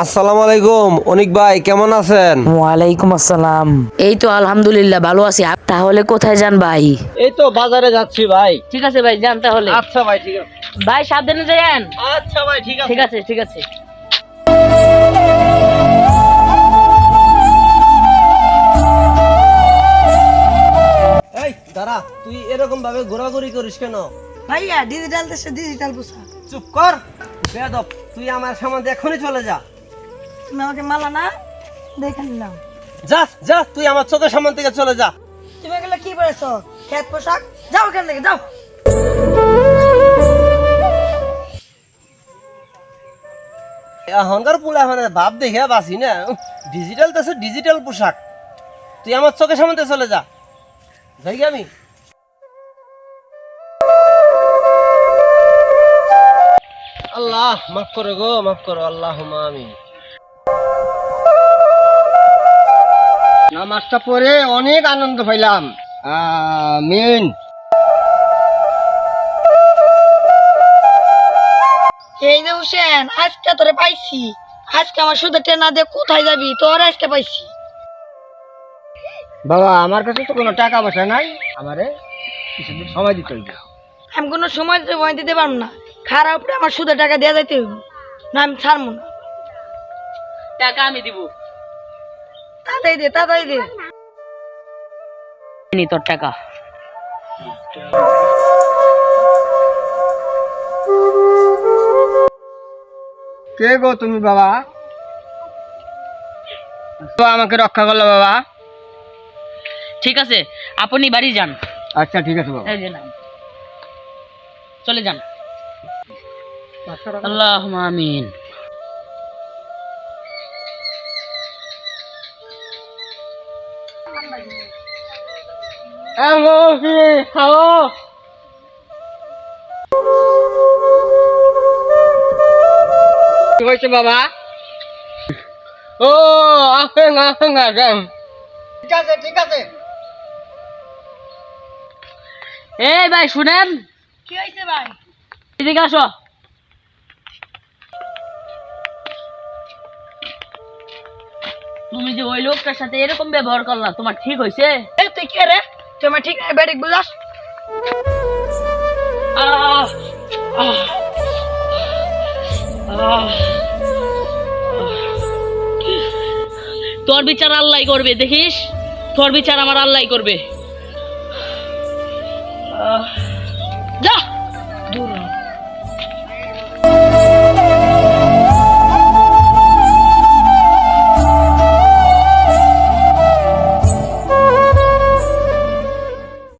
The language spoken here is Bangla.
আসসালামু আলাইকুম। অনিক ভাই কেমন আছেন? ওয়ালাইকুম আসসালাম। এই তো আলহামদুলিল্লাহ ভালো আছি। আপ- তাহলে কোথায় যান ভাই? এই তো বাজারে যাচ্ছি ভাই। ঠিক আছে ভাই যান তাহলে। আচ্ছা ভাই ঠিক আছে। ভাই সাবধানে যান। আচ্ছা ভাই ঠিক ঠিক আছে ঠিক আছে। এই দাঁড়া তুই এরকম ভাবে ঘোরাঘুরি করিস কেন? ভাইয়া ডিজিটাল দেশে ডিজিটাল পোশাক। চুপ কর। বেয়াদব তুই আমার সামনে এখনই চলে যা। তুমি আমাকে মালা না দেখে নিলাম। যা যা তুই আমার চোখের সামনে থেকে চলে যা। তুমি এগুলো কি পরেছো? খেত পোশাক? যাও এখান থেকে যাও। এখনকার পুলা মানে ভাব দেখে বাসি না। ডিজিটাল তো ডিজিটাল পোশাক। তুই আমার চোখের সামনে চলে যা। যাই আমি। আল্লাহ মাফ করো গো মাফ করো আল্লাহ আমি নামাজটা পড়ে অনেক আনন্দ পাইলাম। আমিন। এই যে হুসেন আজকে তোরে পাইছি। আজকে আমার শুধু ট্রেন না দিয়ে কোথায় যাবি? তোর আজকে পাইছি। বাবা আমার কাছে তো কোনো টাকা পয়সা নাই। আমারে কিছুদিন সময় দিতে হইবে। আমি কোনো সময় সময় দিতে পারব না। খারাপ উপরে আমার শুধু টাকা দেওয়া যাইতে হইব। না আমি ছাড়বো না। টাকা আমি দিব। তাড়াতাড়ি দে তাড়াতাড়ি দে। নি তোর টাকা। কে গো তুমি বাবা? তো আমাকে রক্ষা করল বাবা। ঠিক আছে আপনি বাড়ি যান। আচ্ছা ঠিক আছে বাবা। এই যে নাও। চলে যান। আল্লাহ আমিন। খাও কি হয়েছে বাবা? ও আসেন আসেন আসেন। ঠিক আছে ঠিক আছে। এই ভাই শুনেন? কি হয়েছে ভাই? এদিকে আসো। তুমি যে ওই লোকটার সাথে এরকম ব্যবহার করলা, তোমার ঠিক হয়েছে তুই কে রে? তোমার ঠিক নাই বুঝাস? তোর বিচার আল্লাহ করবে, দেখিস? তোর বিচার আমার আল্লাহ করবে। আহ